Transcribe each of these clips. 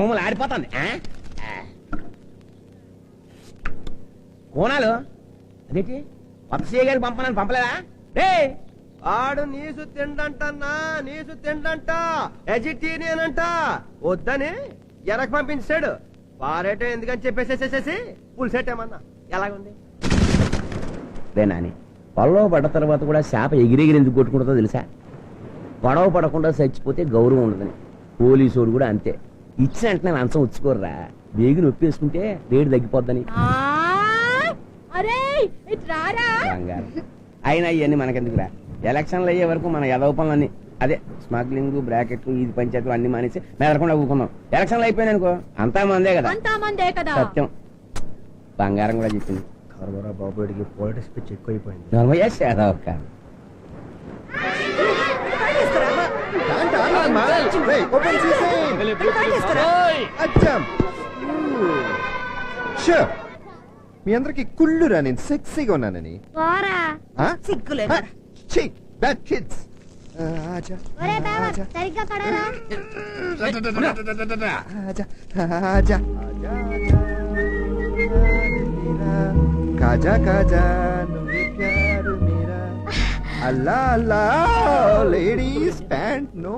గుమ్మలు ఆడిపోతుంది. కోనాలు అదేంటి? కొత్త సీఏ గారికి పంపనని పంపలేదా? రే! ఆడు నీసు తిండంటన్నా నీసు తిండంట అంట వద్దని ఎనకు పంపించాడు. పారేటం ఎందుకని చెప్పేసేసేసేసి పులిసెట్టేమన్నా ఎలాగుంది? రే నాని పొలంలో పడ్డ తర్వాత కూడా చేప ఎగిరెగిరి ఎందుకు కొట్టుకుంటుందో తెలుసా? గొడవ పడకుండా చచ్చిపోతే గౌరవం ఉండదని. పోలీసోడు కూడా అంతే. ఇచ్చిన వెంటనే లంచం ఉచ్చుకోర్రా బేగి నొప్పి వేసుకుంటే రేటు తగ్గిపోద్దని. బంగారం. అయినా ఇవన్నీ మనకెందుకురా? ఎలక్షన్లు అయ్యే వరకు మన ఎదవ పనులన్నీ అదే స్మగ్లింగ్ బ్రాకెట్లు ఇది పంచాయతీలు అన్ని మానేసి మెదడకుండా ఊకుందాం ఎలక్షన్లు అయిపోయినాయి అనుకో అంతా మందే కదా. అంతా మందే కదా. సత్యం. బంగారం కూడా చెప్పింది బాబుడికి పాలిటిక్స్ పిచ్చి ఎక్కువైపోయింది నర్మయ్య సేదా ఒక్క మీ అందరికి కుళ్ళురా నేను సెక్సీగా ఉన్నానని. పోరా. ఆ? సిగ్గులేదు ఆ, ఛీ, bad kids. ఆ, ఆజా, ఒరే బావా ఆజా, సరిగ్గా పడరా? ఆజా, ఆజా. కాజా కాజా. అల్లా అల్లా లేడీస్ ప్యాంట్ నో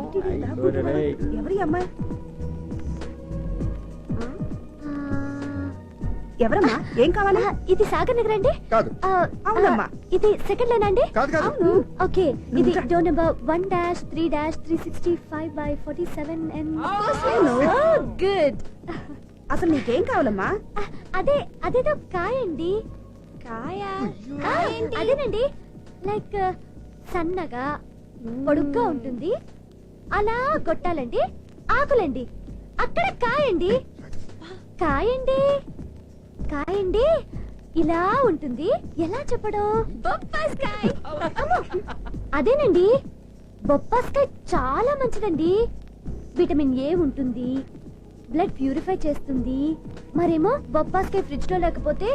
ఎవరి అమ్మాయి? ఎవరమ్మా? ఏం కావాలి? ఇది సాగర్ నగర్ అండి? అవునమ్మా. ఇది సెకండ్ లైన్ అండి? కాదు కాదు. అవును. ఓకే. ఇది door number one dash three dash three sixty five by forty seven and good అసలు నీకేం కావాలమ్మా? అదే అదేదో కాయ? అండి కాయ అదేనండి. లైక్ సన్నగా పొడుగ్గా ఉంటుంది. అలా కొట్టాలండి ఆకులండి. అక్కడ కాయండి. కాయండి. కాయండి. ఇలా ఉంటుంది. ఎలా చెప్పడం? బొప్పాస్కాయ్. అదేనండి. బొప్పాస్కాయ్ చాలా మంచిదండి. విటమిన్ ఏ ఉంటుంది. బ్లడ్ ప్యూరిఫై చేస్తుంది. మరేమో బొప్పాస్కాయ ఫ్రిడ్జ్లో లేకపోతే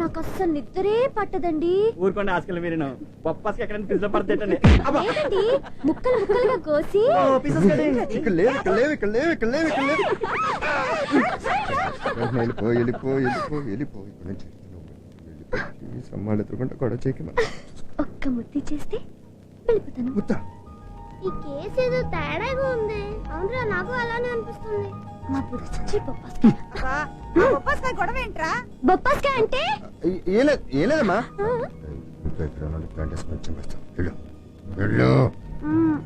నాకు అస్సలు నిద్రే పట్టదండి. ఊరుకోండి ఆస్కల్ మీరు బొప్పాస్కి ఎక్కడ పిజ్జా పడతేటండి లేదండి ముక్కలు ముక్కలుగా కోసి. ఇక్కడ లేవు ఇక్కడ లేవు ఇక్కడ లేవు ఇక్కడ లేవు ఇక్కడ లేవు. వెళ్ళిపో వెళ్ళిపో వెళ్ళిపో వెళ్ళిపో. ఇక్కడ నుంచి వెళ్ళిపో. ఈ సమ్మాళ్ళు ఎత్తుకుంటే గొడవ చేయకుండా ఒక్క ముద్ది చేస్తే వెళ్ళిపోతాను. ఈ కేసు ఏదో తేడాగా ఉంది. అవునరా నాకు అలానే అనిపిస్తుంది. మా పురుషి బొప్పాస్కాయ అబ్బా, ఆ బొప్పాస్కాయ గొడవ ఏంట్రా బొప్పాస్కాయ అంటే ఏ- ఏం లేదు ఏం లేదమ్మా ఆ, ఇక్కడ ఇక్కడ ఉన్నాడు, ప్యాంట్ వేసుకొని చంపేస్తా. వెళ్ళు వెళ్ళు మ్,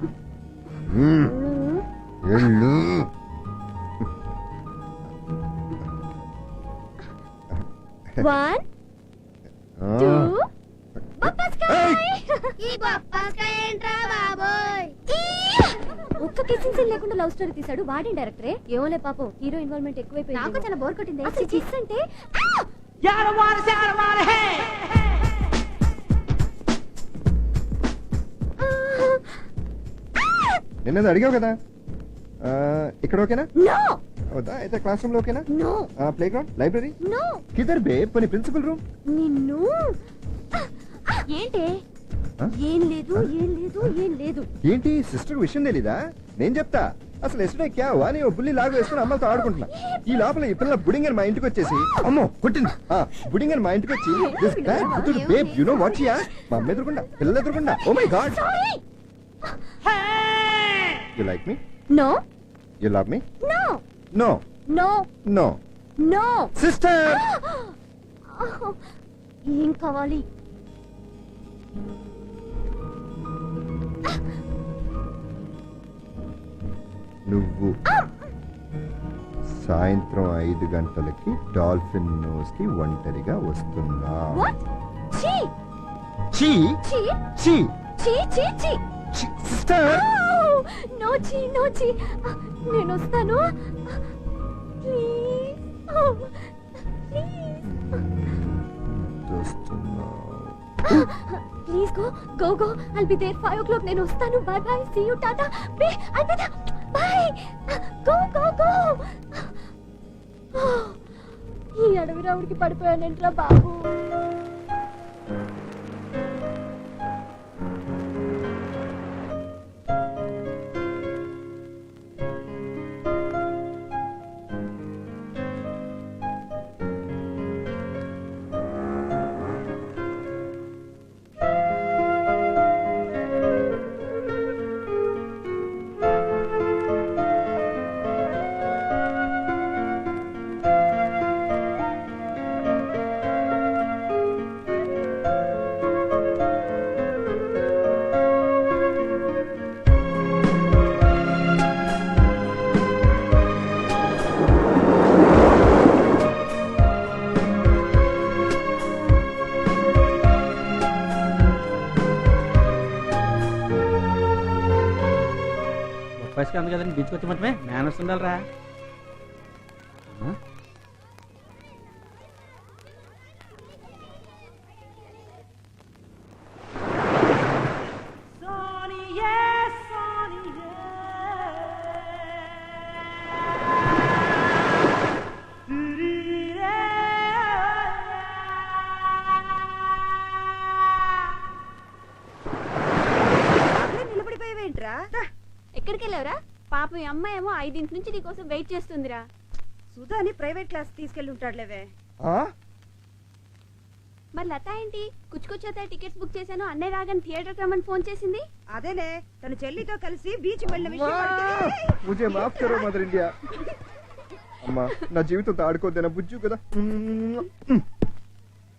మ్మ్. మ్. వెళ్ళు వన్ ఆ. టూ బొప్పాస్కాయ ఏయ్! ఈ బొప్పాస్కాయ ఏంట్రా బాబోయ్ ఒక్క కిస్సింగ్ సీన్ లేకుండా లవ్ స్టోరీ తీసాడు వాడిన డైరెక్టరే ఏమోలే పాపం హీరో ఇన్వాల్వ్మెంట్ ఎక్కువైపోయింది. నాకు చాలా బోర్ కొట్టింది. అసలు కిస్ అంటే! నిన్నది అడిగావు కదా? ఇక్కడ ఓకేనా? నో! వద్దా? అయితే క్లాస్ రూమ్లో ఓకేనా? No! Play ground library no! కిదర్ బే పని ప్రిన్సిపల్ రూమ్ నిన్ను! ఏంటి? ఏం లేదు ఏం లేదు ఏం లేదు. ఏంటి సిస్టర్ విషయం తెలీదా? నేను చెప్తా. అసలు ఎస్డే క్యా హువా అని ఓ బుల్లి లాగు వేసుకుని అమ్మతో ఆడుకుంటున్నా. ఈ లోపల ఈ పిల్ల బుడింగ్ అని మా ఇంటికి వచ్చేసి అమ్మో కొట్టింది. ఆ బుడింగ్ అని మా ఇంటికి వచ్చి దిస్ బ్యాడ్ బుద్ధుడు babe you know what yeah మా అమ్మ ఎదురుకుండా పిల్ల ఎదురుకుండా. ఓ my God you like me no you love me no no no no no sister ఏం కావాలి? నువ్వు. సాయంత్రం ఐదు గంటలకి డాల్ఫిన్ నోస్కి ఒంటరిగా వస్తున్నా. నేను వస్తాను. Please. Please. Go go go. I'll be there five o'clock నేను వస్తాను. Bye bye see you tata బే అల్బిదా ఆవిడికి పడిపోయాను. రావుడికి బాబు? వయసుకి అంది కదండి. బీచ్కి వచ్చి మేనర్స్ ఉండాలిరా. ఎక్కడికి వెళ్ళావురా పాపం ఈ అమ్మాయి ఏమో ఐదింటి నుంచి నీకోసం వెయిట్ చేస్తుందిరా. సుధాని ప్రైవేట్ క్లాస్ తీసుకెళ్ళి ఉంటాడులేవే. మరి లత ఏంటి? కుచ్చుకొచ్చేత టికెట్స్ బుక్ చేశాను అన్నయ్య రాగానే థియేటర్ రమ్మని ఫోన్ చేసింది? అదేలే తన చెల్లితో కలిసి బీచ్ వెళ్ళిన విషయం అమ్మా నా జీవితం ఆడుకోద్దేనా బుజ్జు కదా.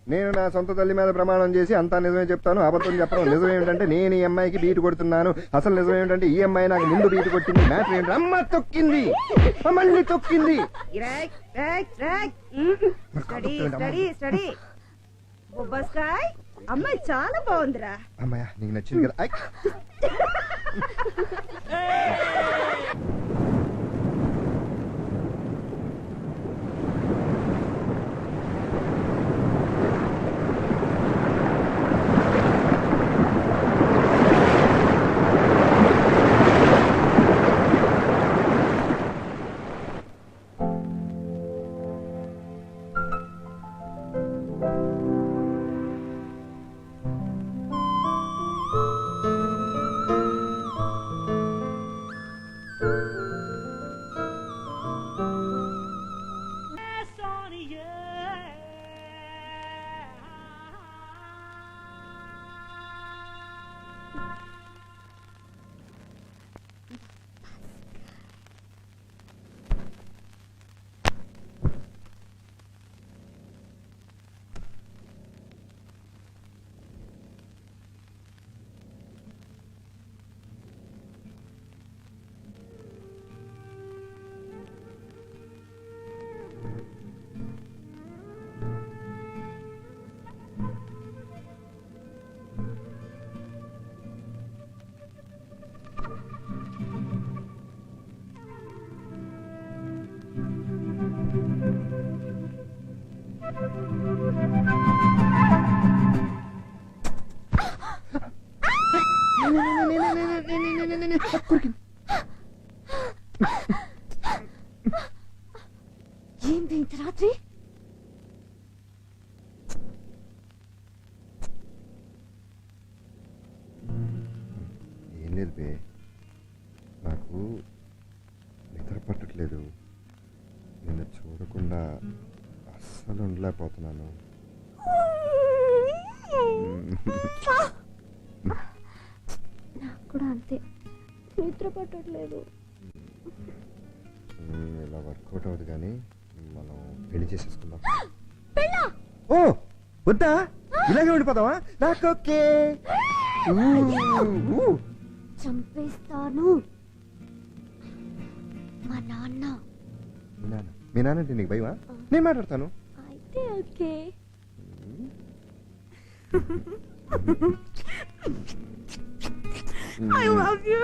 నేను నా సొంత తల్లి మీద ప్రమాణం చేసి అంతా నిజమే చెప్తాను అబద్ధం చెప్పడం నిజం ఏమిటంటే నేను ఈ అమ్మాయికి బీటు కొడుతున్నాను. అసలు నిజం ఏమిటంటే ఈ అమ్మాయి నాకు ముందు బీటు కొట్టింది. మ్యాటర్ ఏంటి? అమ్మ తొక్కింది. మళ్ళీ తొక్కింది. అమ్మాయి చాలా బాగుందిరా. అమ్మాయ నీకు నచ్చింది కదా? అస్సలు ఉండలేకపోతున్నాను నాకు కూడా అంతే. నిద్ర పట్టట్లేదు. ఇలా వర్కౌట్ అవ్వదు కానీ మనం పెళ్ళి చేసేసుకుందాం. ఓ వద్దా? ఇలాగే ఉండిపోతావా? నాకు ఓకే. చంపేస్తాను. మా నాన్న. మీ నాన్న మీ నాన్న అంటే నీకు భయమా? నేను మాట్లాడతాను. అయితే ఓకే ఐ లవ్ యూ